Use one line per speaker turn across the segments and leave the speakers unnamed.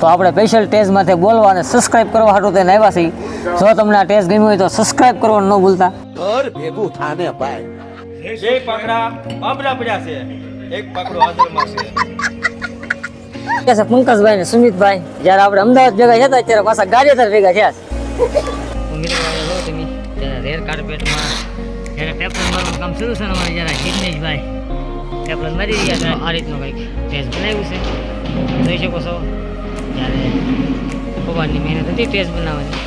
તો આપણે સ્પેશિયલ ટેસ્ટમાંથી બોલવા અને સબસ્ક્રાઇબ કરવા હાટું તેને આવ્યા છીએ. જો તમને આ ટેસ્ટ ગમ્યું હોય તો સબસ્ક્રાઇબ કરવાનું ન ભૂલતા.
ઘર ભેગું થાને ભાઈ.
બે પકડા. બાબરા પડ્યા છે. એક પકડો હાજરમાં છે.
કે છે પંકજભાઈ ને સુમિતભાઈ? જ્યારે આપણે અમદાવાદ ભેગા હતા ત્યારે પાછા ગાડીધર ભેગા થયા છે. રેર કાર્પેટમાં જ્યારે ટેપલન મારવાનું કામ શરૂ છે ને અમારે જ્યારે જિગ્નેશભાઈ ટેપલન મારી રહ્યા આ રીતનું કંઈક ટેસ્ટ બનાવ્યું છે. જોઈ શકો છો. જ્યારે ભગવાનની મહેનત હતી, ટેસ્ટ બનાવવાની.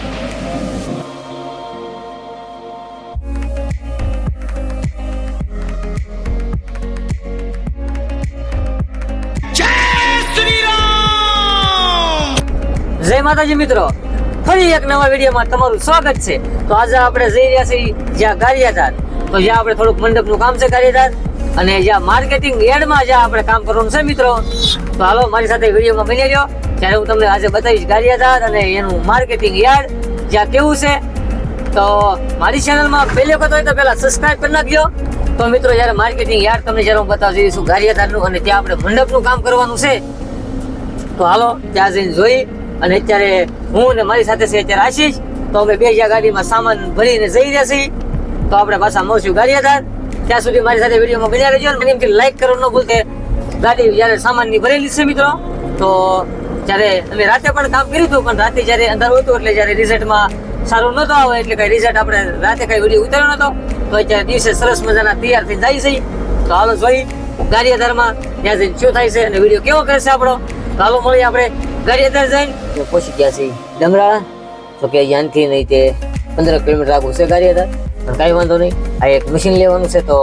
જય માતાજી મિત્રો, ફરી એક નવા વિડીયોમાં તમારું સ્વાગત છે. તો આજે આપણે જઈ રહ્યા છીએ જ્યાં ગારિયાધાર. તો જ્યાં આપણે થોડુંક મંડપનું કામ છે ગારિયાધાર. અને જ્યાં માર્કેટિંગ યાર્ડમાં જ્યાં આપણે કામ કરવાનું છે મિત્રો, તો હાલો મારી સાથે વિડીયોમાં બની રહ્યો. ત્યારે હું તમને આજે બતાવીશ ગારિયાદાર અને એનું માર્કેટિંગ યાર્ડ, જ્યાં કેવું છે. તો મારી ચેનલમાં પહેલી વખત હોય તો પહેલાં સબસ્ક્રાઇબ કરી નાખજો. તો મિત્રો, જ્યારે માર્કેટિંગ યાર્ડ તમને જ્યારે હું બતાવી દઈશું ગારિયાદારનું અને ત્યાં આપણે મંડપનું કામ કરવાનું છે. તો હાલો, ત્યાં જઈને જોઈ. અને અત્યારે હું ને મારી સાથે છે અત્યારે આશીષ. તો અમે બે જ્યાં ગાડીમાં સામાન ભરીને જઈ રહ્યા છીએ. તો આપણે પાછા મળશું ગાડીયાધાર ત્યાં સુધી મારી સાથે વિડીયોમાં બન્યા રહેજો. અને એમથી લાઈક કરવાનું ન ભૂલતે ગાડી જ્યારે સામાનની ભરેલી છે મિત્રો, તો જ્યારે અમે રાતે પણ કામ કર્યું હતું, પણ રાતે જ્યારે અંદર હતું એટલે જ્યારે રિઝલ્ટમાં સારું નહોતું આવે, એટલે કઈ રિઝલ્ટ આપણે રાતે કઈ વીડિયો ઉતાર્યો નહોતો. તો અત્યારે દિવસે સરસ મજાના તૈયાર થઈ જાય છે. તો હાલો જોઈ, ગાડીયાધારમાં ત્યાં જઈને શું થાય છે અને વીડિયો કેવો કરે છે આપણો હાલો મળીએ આપણે ગાડીયાધાર જઈને. તો પહોંચી ગયા છીએ ડમરાળા તો કે અહીંયાથી નહીં તે પંદર કિલોમીટર આગળ છે ગાડીયાધાર. પણ કાંઈ વાંધો નહીં. આ એક મશીન લેવાનું છે તો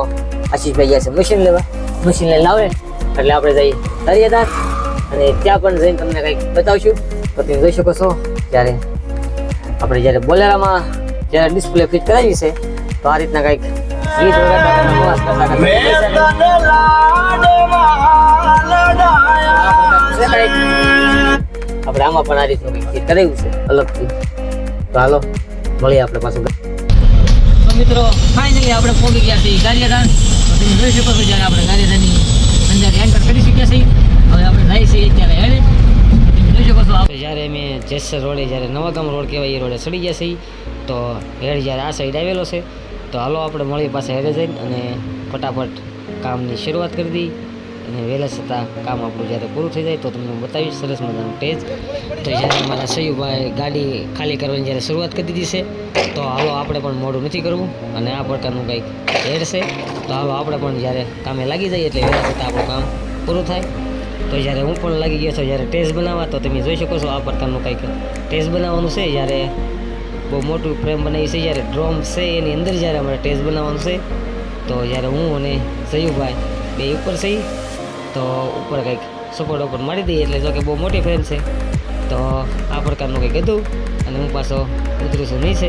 આશીષભાઈ ગયા છે મશીન લેવા. મશીન લઈને લાવે. એટલે આપણે જઈએ ગાડીયાધાર અને ત્યાં પણ જઈને તમને કંઈક બતાવશું. તો તમે જોઈ શકો છો ત્યારે આપણે જ્યારે બોલેરામાં જ્યારે ડિસ્પ્લે ફિટ કરાવી છે તો આ રીતના કંઈક. આપણે આમાં પણ આ રીતનું કંઈક ફિટ કરાવ્યું છે અલગથી. તો હાલો મળીએ આપણે પાછું. મિત્રો ફાઇનલી આપણે પહોંચી ગયા છીએ ગાંધીધામ તમે જોઈ શકો છો જ્યારે આપણે ગાંધીધામની અંદર એન્ટર કરી શક્યા છીએ. હવે આપણે જાય છીએ અત્યારે હેડે. જોઈ શકો છો આપણે જ્યારે અમે જેસર રોડે, જ્યારે નવાગામ રોડ કહેવાય, એ રોડે ચડી ગયા છીએ. તો હેડ જ્યારે આ સાઈડ આવેલો છે, તો હાલો આપણે મળી પાસે હેડે જઈને અને ફટાફટ કામની શરૂઆત કરી દઈએ. અને વહેલા છતાં કામ આપણું જ્યારે પૂરું થઈ જાય તો તમને બતાવીશ, સરસ મજાનું ટેસ્ટ તો જ્યારે મારા સયુભાઈ ગાડી ખાલી કરવાની જ્યારે શરૂઆત કરી દીધી છે, તો હાલો આપણે પણ મોડું નથી કરવું અને આ પ્રકારનું કંઈક હેડ તો હાલો આપણે પણ જ્યારે કામે લાગી જઈએ એટલે વહેલા છતાં આપણું કામ પૂરું થાય. તો જ્યારે હું પણ લાગી ગયો છું જ્યારે ટેસ્ટ બનાવવા, તો તમે જોઈ શકો છો આ પ્રકારનું કંઈક ટેસ્ટ બનાવવાનું છે. જ્યારે બહુ મોટું ફ્રેમ બનાવી છે, જ્યારે ડ્રોમ છે એની અંદર જ્યારે અમારે ટેસ્ટ બનાવવાનું છે. તો જ્યારે હું અને સયુભાઈ બે ઉપર છે તો ઉપર કંઈક સપોર્ટ ઉપર મારી દઈએ એટલે જો કે બહુ મોટી ફ્રેમ છે, તો આ પ્રકારનું કંઈક હતું અને હું પાછો ઉતરું નહીં છે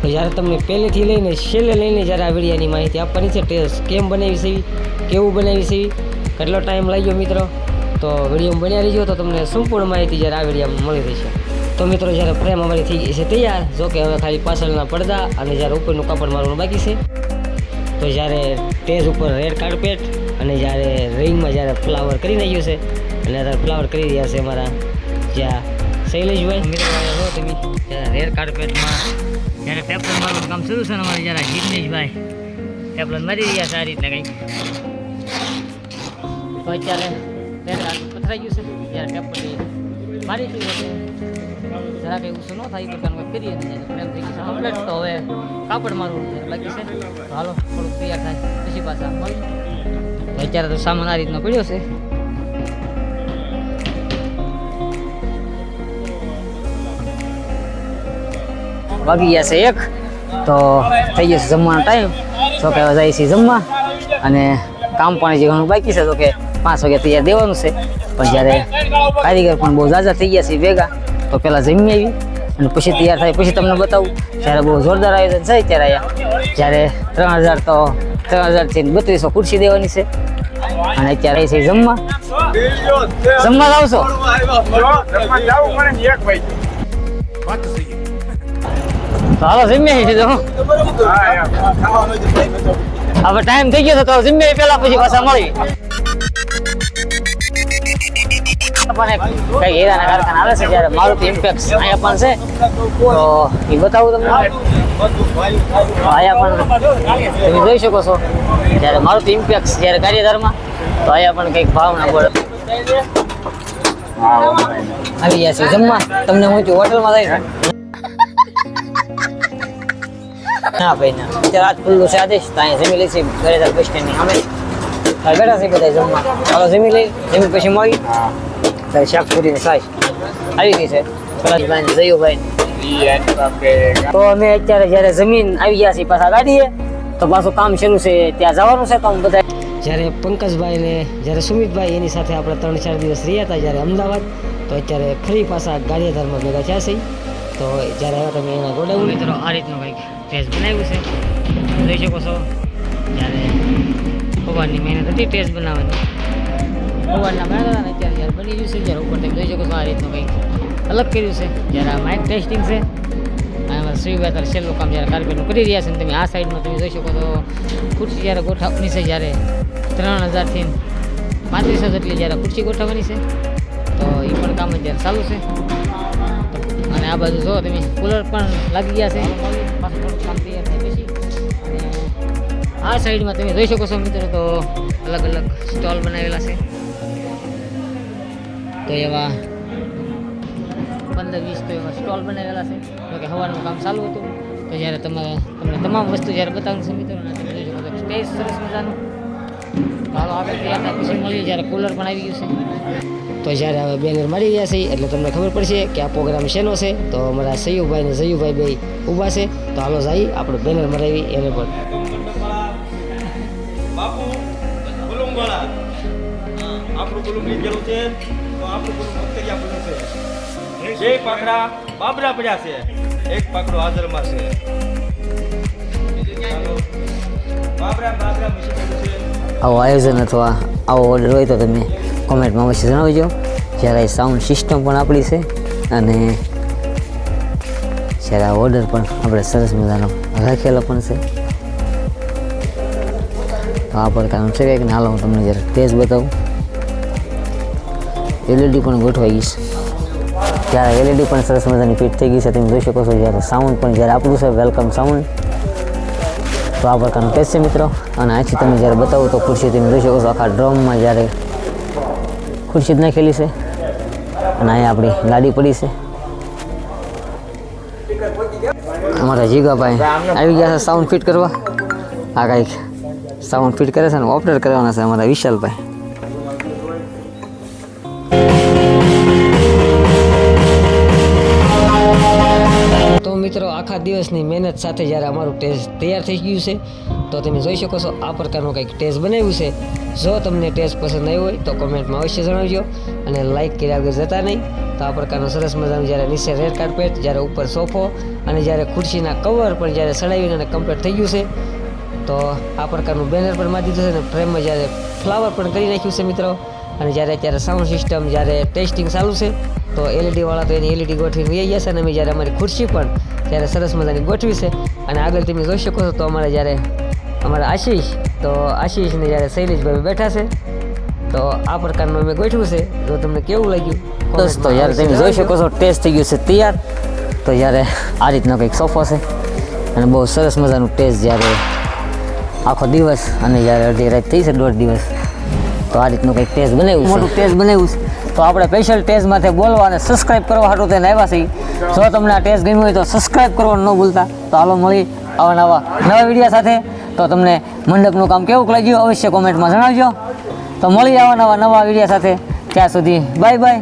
તો જ્યારે તમને પહેલેથી લઈને છેલ્લે લઈને જ્યારે આ વિડીયાની માહિતી આપવાની છે ટેસ્ટ કેમ બનાવી છે, કેવું બનાવી છે, કેટલો ટાઈમ લાગ્યો મિત્રો? તો વીડિયો બન્યા રહીજો, તો તમને સંપૂર્ણ માહિતી જ્યારે આ વિડીયામાં મળી રહેશે. તો મિત્રો, જ્યારે ફ્રેમ અમારી થઈ ગઈ છે તૈયાર, જો કે હવે ખાલી પાછળના પડદા અને જ્યારે ઉપરનું કાપડ મારવાનું બાકી છે, તો જ્યારે સ્ટેજ ઉપર રેડ કાર્પેટ અને જ્યારે રિંગમાં જ્યારે ફ્લાવર કરી નાખ્યું છે, અને અત્યારે ફ્લાવર કરી રહ્યા છે અમારા જ્યાં શૈલેષભાઈ. મિત્રો તમે, જ્યારે રેડ કાર્પેટમાં જ્યારે ટેપલન મારવાનું કામ શરૂ છે ને અમારે જ્યારે જિગ્નેશભાઈ ટેપલન મારી રહ્યા છે આ રીતના કંઈક. તો અત્યારે રેડ કાર્પેટ પથરાઈ ગયું છે, જ્યારે ટેપલ મારી છે. જરા કંઈ ઓછું ન થાય એ પ્રકારનું કંઈક કરીએ ને પ્રેમ થઈ ગયું છે. કમ્પ્લેટ તો હવે કાપડ મારવું છે, બાકી છે. તો હાલો, થોડુંક તૈયાર થાય, પછી પાછા મળીએ તો અત્યારે તો સામાન આ રીતનો પડ્યો છે. વાગી ગયા છે એક, તો થઈ જશે જમવાનો ટાઈમ તો કે જાય છે જમવા. અને કામ પણ જે ઘણું બાકી છે તો કે પાંચ વાગે તૈયાર દેવાનું છે. પણ જ્યારે કારીગર પણ બહુ ઝાઝા થઈ ગયા છે ભેગા, તો પહેલાં જમી આવી. અને પછી તૈયાર થાય પછી તમને બતાવું. જ્યારે બહુ જોરદાર આયોજન છે ત્યારે અહીંયા જ્યારે ત્રણ હજાર તો ત્રણ હજારથી બત્રીસો ખુરશી દેવાની છે. અને અત્યારે છે જમવા. જમવા આવશો હાલો જમ્યા છીએ હવે ટાઈમ થઈ ગયો તો જમ્યા પેલા પછી પાછા મળી પણ કઈ હીરાના કારખાના આવે છે જ્યારે મારુતિ ઇમ્પેક્સ અહીંયા પણ છે. તો એ બતાવું તમને. અહીંયા પણ તમે જોઈ શકો છો. જ્યારે મારુતિ ઇમ્પેક્સ જ્યારે કાર્યધારમાં, તો અહીંયા પણ કંઈક ભાવના બોર્ડ આવી ગયા છે જમવા. તમને હું હોટલમાં જાય ના ભાઈ, ના. અત્યારે આજ ખુલ્લું છે આદેશ. તો અહીંયા જમી લઈશું ઘરે બસ સ્ટેન્ડની હવે બેઠા છે બધા જમવા. ચાલો જમી લઈ જમી પછી મળી. ત્યારે શાક પૂરી ને સાસ આવી ગઈ છે. કલાશભાઈ જયુભાઈ તો અમે અત્યારે જ્યારે જમીન આવી ગયા છીએ પાછા ગાડીએ તો પાછું કામ શરૂ છે ત્યાં જવાનું છે અમે બધા
જ્યારે પંકજભાઈ ને જ્યારે સુમિતભાઈ એની સાથે આપણે ત્રણ ચાર દિવસ રહ્યા હતા જ્યારે અમદાવાદ તો અત્યારે ફરી પાછા ગાડિયાધારમાં ભેગા થયા છે તો જ્યારે આવ્યા તમે એના ગોડાઉન
મિત્રો આ રીતનું કંઈક ટેસ્ટ બનાવ્યું છે. જોઈ શકો છો. જ્યારે ભગવાનની મહેનત હતી ટેસ્ટ બનાવવાની. ભગવાનના મહેનત હતા ને બની રહ્યું છે. જ્યારે ઉપર તમે જોઈ શકો છો આ રીતનું કંઈક અલગ કર્યું છે. જ્યારે આ માઇક ટેસ્ટિંગ છે. આમાં શ્રીભાઈ તારે છેલ્લું કામ જ્યારે કાર્પેટનું કરી રહ્યા છે ને તમે આ સાઈડમાં તમે જોઈ શકો તો ખુરશી જ્યારે ગોઠવવાની છે, જ્યારે ત્રણ હજારથી પાંત્રીસ હજાર જેટલી જ્યારે ખુરશી ગોઠવવાની છે, તો એ પણ કામ અત્યારે ચાલુ છે. અને આ બાજુ જો તમે, કુલર પણ લાગી ગયા છે. તૈયાર આ સાઈડમાં તમે જોઈ શકો છો મિત્રો, તો અલગ અલગ સ્ટોલ બનાવેલા છે. તો એવા પંદર વીસ તો એવા સ્ટોલ બનાવેલા છે. તો કે હવાનું કામ ચાલુ હતું. તો જ્યારે તમારે તમને તમામ વસ્તુ જ્યારે બતાવવાનું છે મિત્રો તમે સરસ મજાનું. ચાલો આગળ તૈયાર પછી મળીએ જ્યારે કુલર પણ આવી ગયું છે.
તો જ્યારે હવે બેનર મારી ગયા છે, એટલે તમને ખબર પડશે કે આ પ્રોગ્રામ શેનો છે. તો અમારા સયુભાઈ ને સયુભાઈ બે ઊભા છે. તો હાલો જઈ આપણે બેનર મરાવી, એને પણ
આવું આયોજન અથવા આવો ઓર્ડર હોય તો તમે કોમેન્ટમાં અવશ્ય જણાવજો. જ્યારે સાઉન્ડ સિસ્ટમ પણ આપણી છે અને જ્યારે આ ઓર્ડર પણ આપણે સરસ મજાનો રાખેલો પણ છે. તો આ પ્રકારનું છે કંઈક હાલો હું તમને જરા ટેસ્ટ બતાવું. એલઈડી પણ ગોઠવાઈ ગઈ છે. જ્યારે એલઈડી પણ સરસ મજાની ફિટ થઈ ગઈ છે, તમે જોઈ શકો છો જ્યારે સાઉન્ડ પણ, જ્યારે આપણું છે વેલકમ સાઉન્ડ તો આ પ્રકારનું ટેસ્ટ છે મિત્રો. અને આથી તમે જ્યારે બતાવો તો ખુરશી તમે જોઈ શકો છો, આખા ડ્રમમાં જ્યારે ખુરશી જ નાખેલી છે. અને અહીંયા આપણી ગાડી પડી છે. અમારા જીગાભાઈ આવી ગયા છે સાઉન્ડ ફિટ કરવા. આ કાંઈક સાઉન્ડ ફિટ કરે છે અને ઓપરેટ કરવાના છે અમારા વિશાલભાઈ.
આખા દિવસની મહેનત સાથે જ્યારે અમારું ટેસ્ટ તૈયાર થઈ ગયું છે, તો તમે જોઈ શકો છો, આ પ્રકારનું કંઈક ટેસ્ટ બનાવ્યું છે. જો તમને ટેસ્ટ પસંદ આવ્યો હોય, તો કોમેન્ટમાં અવશ્ય જણાવજો અને લાઇક કર્યા વગર જતા નહીં. તો આ પ્રકારનું સરસ મજાનું જ્યારે નીચે રેડ કાર્પેટ જ્યારે ઉપર સોફો અને જ્યારે ખુરશીના કવર પણ જ્યારે સડાવીને અને કમ્પ્લીટ થઈ ગયું છે, તો આ પ્રકારનું બેનર પણ મારી દીધું છે અને ફ્રેમમાં જ્યારે ફ્લાવર પણ કરી નાખ્યું છે મિત્રો. અને જ્યારે અત્યારે સાઉન્ડ સિસ્ટમ જ્યારે ટેસ્ટિંગ ચાલુ છે તો એલઈડી વાળા તો એની એલઈડી ગોઠવીને વહી ગયા છે અને અમે જ્યારે અમારી ખુરશી પણ ત્યારે સરસ મજાની ગોઠવી છે. અને આગળ તમે જોઈ શકો છો તો અમારે જ્યારે અમારા આશીષ તો આશીષને જ્યારે શૈલેષભાઈ બેઠા છે તો આ પ્રકારનું અમે ગોઠવ્યું છે. તો તમને કેવું લાગ્યું
દોસ્તો યાર તમે જોઈ શકો છો ટેસ્ટ થઈ ગયું છે તૈયાર. તો જ્યારે આ રીતનો કંઈક સોફો છે અને બહુ સરસ મજાનું ટેસ્ટ જ્યારે આખો દિવસ અને જ્યારે અડધી રાત થઈ છે દોઢ દિવસ તો આ રીતનું કંઈક ટેસ્ટ બનાવ્યું મોટું ટેસ્ટ બનાવ્યું છે. તો આપણે સ્પેશિયલ ટેસ્ટમાંથી બોલવા અને સબસ્ક્રાઇબ કરવા હાટું તેને આવ્યા છીએ. જો તમને આ ટેસ્ટ ગમ્યું હોય તો સબસ્ક્રાઇબ કરવાનું ન ભૂલતા. તો હાલો મળી આવા નવા નવા વિડીયા સાથે. તો તમને મંડપનું કામ કેવું લાગ્યું અવશ્ય કોમેન્ટમાં જણાવજો. તો મળી આવા નવા નવા વિડીયા સાથે. ત્યાં સુધી બાય બાય